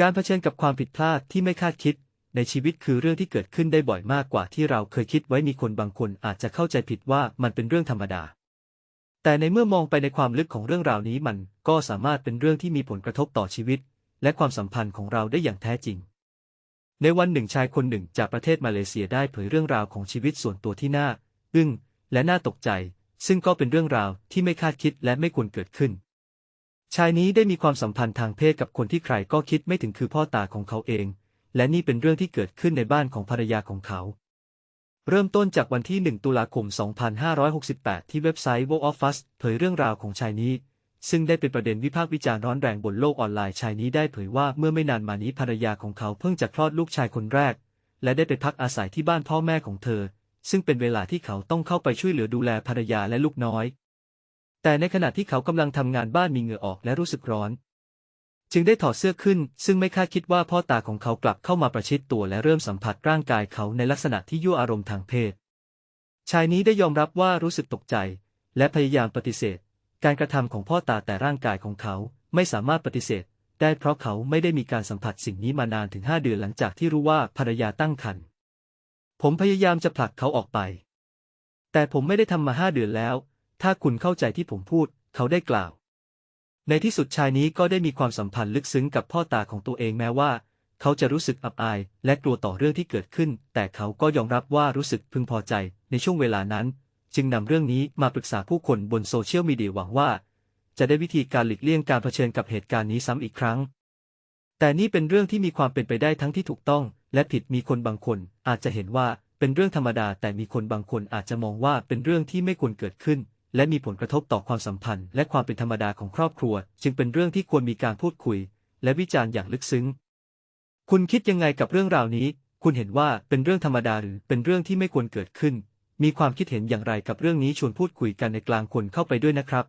การเผชิญกับความผิดพลาดที่ไม่คาดคิด ในชีวิตคือเรื่องที่เกิดขึ้นได้บ่อยมากกว่าที่เราเคยคิดไว้มีคนบางคนอาจจะเข้าใจผิดว่ามันเป็นเรื่องธรรมดา แต่ในเมื่อมองไปในความลึกของเรื่องราวนี้มันก็สามารถเป็นเรื่องที่มีผลกระทบต่อชีวิต และความสัมพันธ์ของเราได้อย่างแท้จริง ในวันหนึ่งชายคนหนึ่งจากประเทศมาเลเซียได้เผยเรื่องราวของชีวิตส่วนตัวที่น่าอึ้งและน่าตกใจ ซึ่งก็เป็นเรื่องราวที่ไม่คาดคิดและไม่ควรเกิดขึ้น ชายนี้ได้มีความสัมพันธ์ทางเพศกับคนที่ใครก็คิดไม่ถึงคือพ่อตาของเขาเอง และนี่เป็นเรื่องที่เกิดขึ้นในบ้านของภรรยาของเขา เริ่มต้นจากวันที่ 1 ตุลาคม 2568 ที่เว็บไซต์ World of Us เผยเรื่องราวของชายนี้ ซึ่งได้เป็นประเด็นวิพากษ์วิจารณ์ร้อนแรงบนโลกออนไลน์ชายนี้ได้เผยว่าเมื่อไม่นานมานี้ภรรยาของเขาเพิ่งจะคลอดลูกชายคนแรก และได้ไปพักอาศัยที่บ้านพ่อแม่ของเธอ ซึ่งเป็นเวลาที่เขาต้องเข้าไปช่วยเหลือดูแลภรรยาและลูกน้อย แต่ในขณะที่เขากำลังทำงานบ้านมีเหงื่อออกและรู้สึกร้อน จึงได้ถอดเสื้อขึ้น ซึ่งไม่คาดคิดว่าพ่อตาของเขากลับเข้ามาประชิดตัวและเริ่มสัมผัสร่างกายเขาในลักษณะที่ยั่วอารมณ์ทางเพศ ชายนี้ได้ยอมรับว่ารู้สึกตกใจ และพยายามปฏิเสธ การกระทำของพ่อตาแต่ร่างกายของเขาไม่สามารถปฏิเสธ ได้เพราะเขาไม่ได้มีการสัมผัสสิ่งนี้มานานถึงห้าเดือนหลังจากที่รู้ว่าภรรยาตั้งครรภ์ผมพยายามจะผลักเขาออกไป แต่ผมไม่ได้ทำมาห้าเดือนแล้ว ถ้าคุณเข้าใจที่ผมพูด เขาได้กล่าว ในที่สุดชายนี้ก็ได้มีความสัมพันธ์ลึกซึ้งกับพ่อตาของตัวเองแม้ว่า เขาจะรู้สึกอับอาย และกลัวต่อเรื่องที่เกิดขึ้น แต่เขาก็ยอมรับว่ารู้สึกพึงพอใจในช่วงเวลานั้น จึงนำเรื่องนี้มาปรึกษาผู้คนบนโซเชียลมีเดียหวังว่า จะได้วิธีการหลีกเลี่ยงการเผชิญกับเหตุการณ์นี้ซ้ำอีกครั้ง แต่นี่เป็นเรื่องที่มีความเป็นไปได้ทั้งที่ถูกต้อง และผิดมีคนบางคน อาจจะเห็นว่าเป็นเรื่องธรรมดาแต่มีคนบางคนอาจจะมองว่าเป็นเรื่องที่ไม่ควรเกิดขึ้น และมีผลกระทบต่อความสัมพันธ์และความเป็นธรรมดาของครอบครัว จึงเป็นเรื่องที่ควรมีการพูดคุย และวิจารณ์อย่างลึกซึ้ง คุณคิดยังไงกับเรื่องราวนี้ คุณเห็นว่าเป็นเรื่องธรรมดาหรือเป็นเรื่องที่ไม่ควรเกิดขึ้น มีความคิดเห็นอย่างไรกับเรื่องนี้ชวนพูดคุยกันในกลางคนเข้าไปด้วยนะครับ